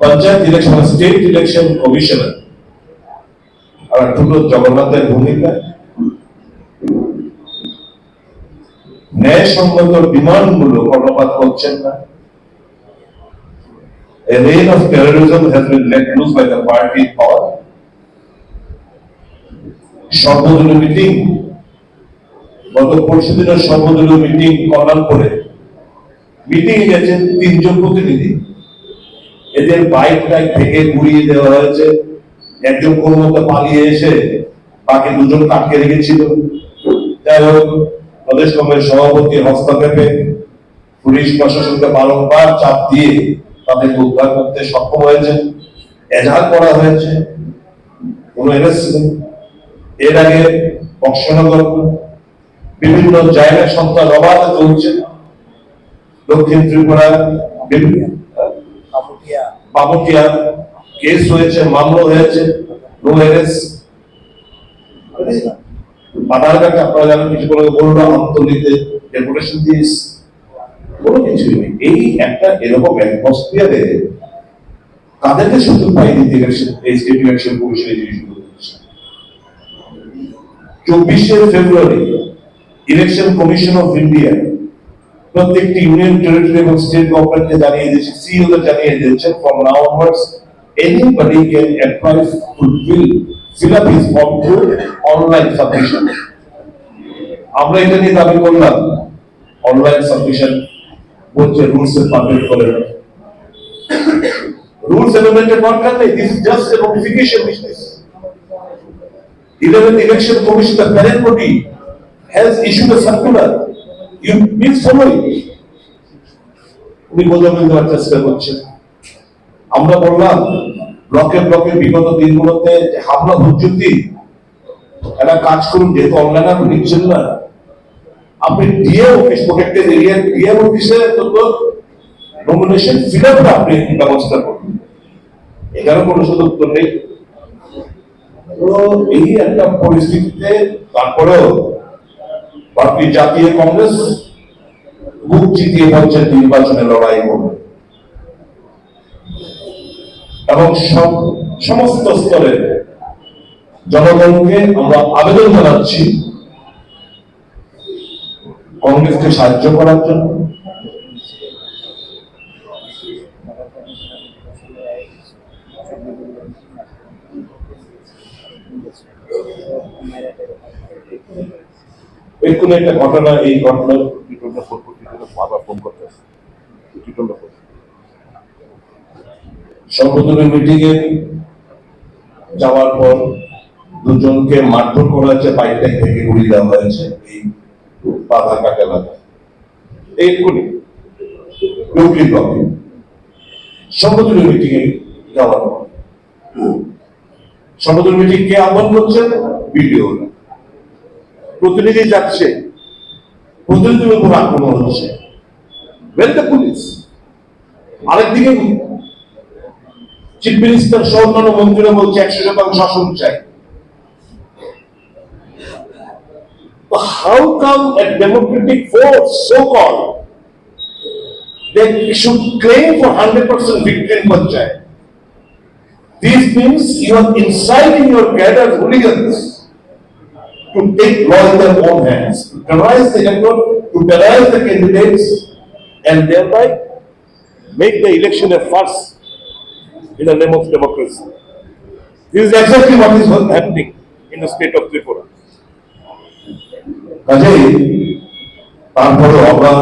Panchayat election state election commissioner আর টুকরো জগন্নাথের ভূমিকা। ন্যায়সঙ্গত ডিমান্ডগুলো কর্ণপাত করছেন না। A reign of terrorism has been let loose by the party power. সর্বদলীয় মিটিং গত পরশু দিনের সর্বদলীয় মিটিং কল্যাণপুরে মিটিং এ গেছেন তিনজন প্রতিনিধি। এদের বাইক টাইক থেকে ঘুরিয়ে দেওয়া হয়েছে। একজন কোন মতো পালিয়ে এসে বাকি দুজন আটকে রেখেছিল। যাই হোক, প্রদেশ কংগ্রেস সভাপতি হস্তক্ষেপে পুলিশ প্রশাসনকে বারংবার চাপ দিয়ে তাদেরকে উদ্ধার করতে সক্ষম হয়েছে। এজাহার করা হয়েছে। কোন এরেস্ট এর আগে বক্সনগর বিভিন্ন জায়গায় সন্ত্রাস অবাধে চলছে। দক্ষিণ ত্রিপুরা বাবুটিয়া কেস হয়েছে মামলা হয়েছে নো আপনারা জানেন কিছু বলল ডেপুটেশন কোনো কিছুই নেই। এই একটা এরকম অ্যাটমসফিয়ারে তাদেরকে শুধু পাই দিতে গেছে এই স্টেট ইলেকশন কমিশন এই জিনিসগুলো চব্বিশে February election commission of India প্রত্যেকটি ইউনিয়ন টেরিটরি এবং স্টেট গভর্নমেন্টকে জানিয়ে দিয়েছে সিইও দের জানিয়ে দিয়েছে from now onwards anybody can apply fulfil fill up his form through online submission আমরা এটা নিয়ে দাবি করলাম অনলাইন সাবমিশন বলছে রুলস এর পাবলিক করে রুলস এলিমেন্টের দরকার নেই this is just a notification business 11th election commission the parent body has issued a circular উনি বোঝাবেন দেওয়ার চেষ্টা করছেন। আমরা বললাম ব্লকে ব্লকে বিগত দিনগুলোতে হামলা একটা কাজ করুন, যেহেতু আপনি নিচ্ছেন না। আপনি ডিএ অফিস ডিএ অফিসে নমিনেশন ফিল আপ আপনি ব্যবস্থা করুন। এখানে কোনো নেই। তো এই একটা পরিস্থিতিতে তারপরেও ভারতীয় জাতীয় কংগ্রেস, বুক জিতিয়ে বলছেন নির্বাচনে লড়াই করবে। এবং সব, সমস্ত স্তরে জনগণকে আমরা আবেদন জানাচ্ছি কংগ্রেসকে সাহায্য করার জন্য। এরকম একটা ঘটনা, এই ঘটনা ফোন করতে গেলে বারবার ফোন করতে টিটনটা ফোন সংগঠনের মিটিং এ যাওয়ার পর দুজনকে মারধর করা হয়েছে বাইকটাই থেকে গুলি দেওয়া হয়েছে, এই বাধা কাটা এলাকা এইটুকুনি ডুবলি ব্লকে সংগঠনের মিটিং এ যাওয়ার পর। সংগঠনের মিটিং কে আহ্বান করছেন ভিডিও প্রতিনিধি যাচ্ছে। প্রতিনিধির উপর আক্রমণ হচ্ছে। ওয়েল দ্য পুলিশ আরেকদিকে চিফ মিনিস্টার সহ অন্যান্য মন্ত্রীরা বলছে একশো শতাংশ শাসন চাই। How come a democratic force so call they should claim for 100% victory in Panchayat. This means you are inciting your cadres, hooligans, to take law in their own hands, to terrorize the electorate, to terrorize the candidates, and thereby make the election a farce in the name of democracy. This is exactly what is happening in the state of Tripura. কাজেই তারপরে আমরা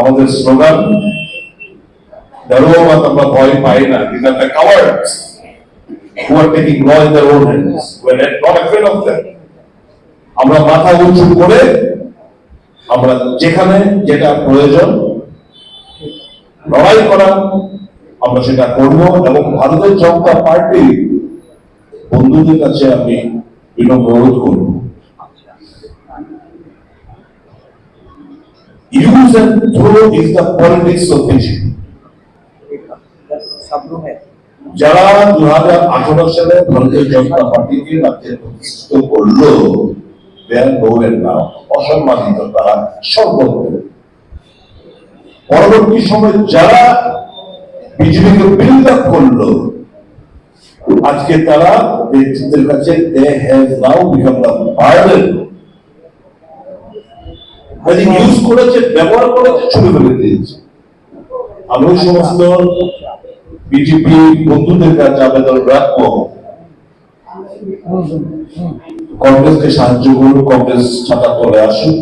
আমাদের slogan দারোয়াবাদ আমরা ভয় পাই না these are the cowards who are taking law in their own hands we are not afraid of them আমরা মাথা উঁচু করে আমরা যেখানে যেটা প্রয়োজন লড়াই করা, আমরা সেটা করব এবং ভারতের জনতা পার্টি বন্ধুদের কাছে আমি বিনম্র অনুরোধ করব Use and throw is the politics of nation. যারা দু হাজার আঠারো সালে ভারতীয় জনতা পার্টিকে রাজ্যে প্রতিষ্ঠিত করল দেয়ার গৌরের নাম অসম্মানিত তারা সর্বত্র। পরবর্তী সময় যারা বিজেপিকে বিল্ড আপ করল, আজকে তারা ব্যক্তিদের কাছে they have now become the burden কাজে ইউজ করেছে, ব্যবহার করেছে ছুড়ে ফেলে দিয়েছে। আমি সমস্ত বিজেপি বন্ধুদের কাছে আবেদন রাখব। কংগ্রেসকে সাহায্য করুন কংগ্রেস ছাতা তলে আসুন।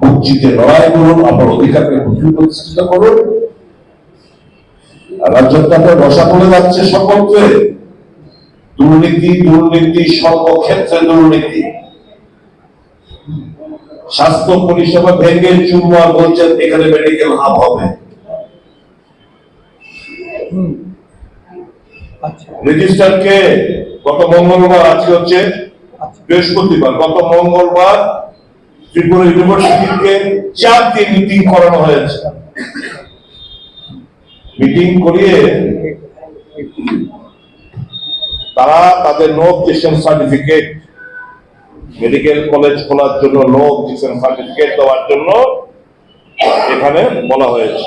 বুকজিতে লড়াই করুন আপনার অধিকারকে প্রতিষ্ঠিত করুন। আর রাজ্যটা আপনার বসা পড়ে যাচ্ছে সকলকে। দুর্নীতি দুর্নীতি সর্বক্ষেত্রে দুর্নীতি। স্বাস্থ্য পরিষেবা ভেঙে চুরমার বলছেন এখানে মেডিকেল হাব। হবে আচ্ছা। রেজিস্টার কে? গত মঙ্গলবার আজকে হচ্ছে বৃহস্পতিবার, গত মঙ্গলবার ত্রিপুরা ইউনিভার্সিটিকে চার দিন মিটিং করানো হয়েছে। মিটিং করিয়ে তারা তাদের no objection certificate medical college খোলার জন্য নো অবজেকশন সার্টিফিকেট দেওয়ার জন্য এখানে বলা হয়েছে।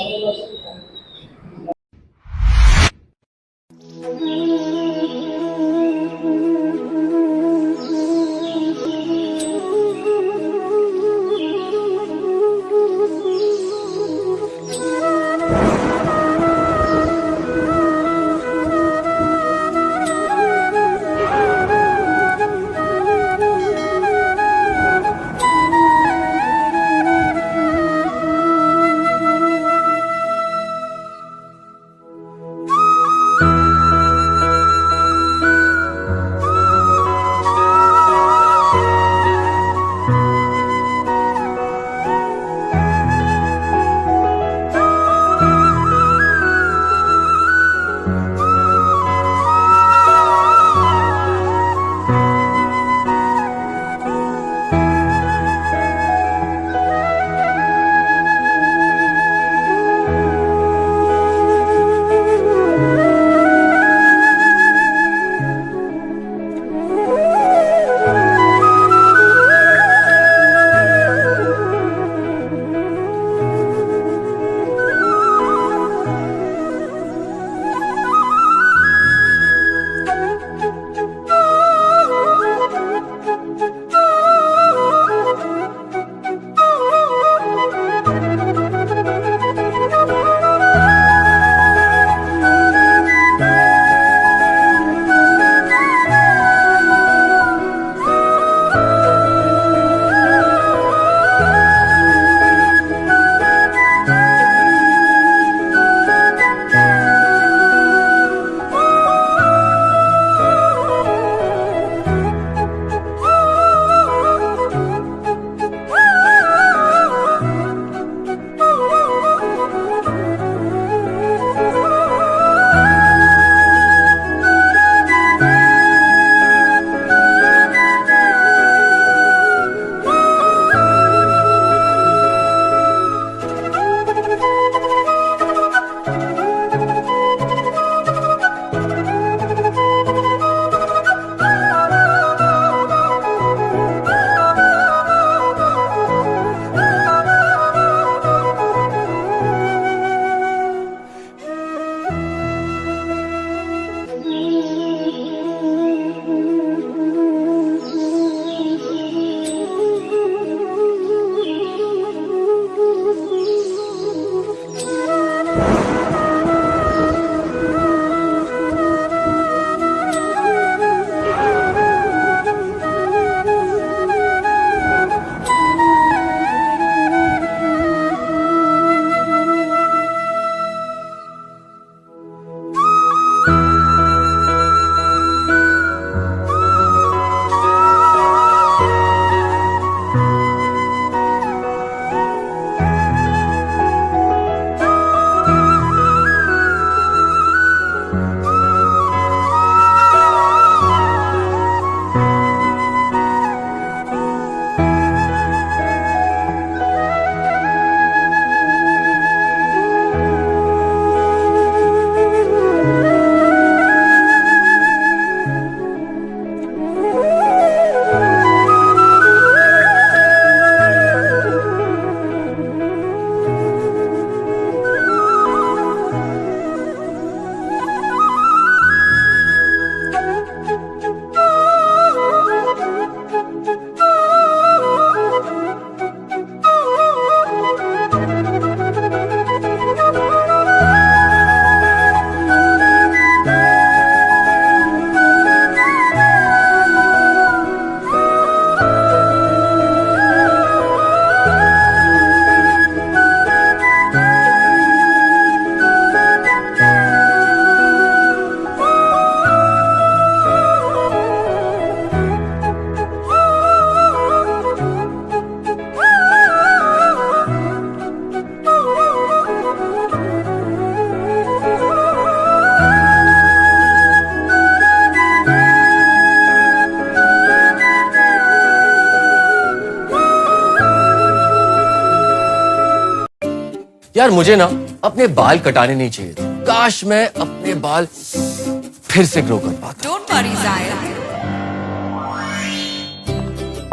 यार मुझे ना अपने बाल कटाने नहीं चाहिए थे। काश मैं अपने बाल फिर से ग्रो कर पाता। डोंट वरी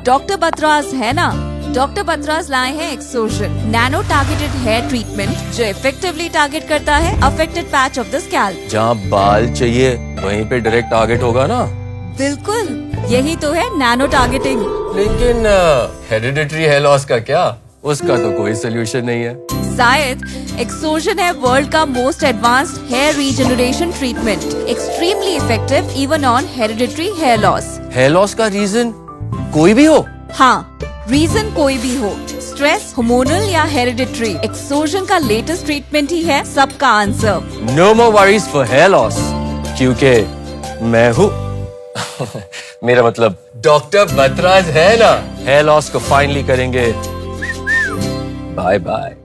डॉक्टर बतराज है ना? डॉक्टर बतराज लाए हैं Exogen nano targeted hair treatment जो इफेक्टिवली टारगेट करता है affected patch of the scalp जहाँ बाल चाहिए वहीं पे डायरेक्ट टारगेट होगा ना। बिल्कुल यही तो है नैनो टारगेटिंग लेकिन हेरिडिटरी हेयर लॉस का क्या? उसका तो कोई सोल्यूशन नहीं है। शायद एक्सोजन है वर्ल्ड का most advanced hair regeneration treatment extremely effective even on hereditary hair loss hair loss का रीजन कोई भी हो हाँ रीजन कोई भी हो स्ट्रेस हार्मोनल या हेरिडिटरी एक्सोजन का लेटेस्ट ट्रीटमेंट ही है सबका answer no more worries for hair loss क्योंकि मैं हूँ मेरा मतलब डॉक्टर बतराज है ना हेयर लॉस को फाइनली करेंगे बाय बाय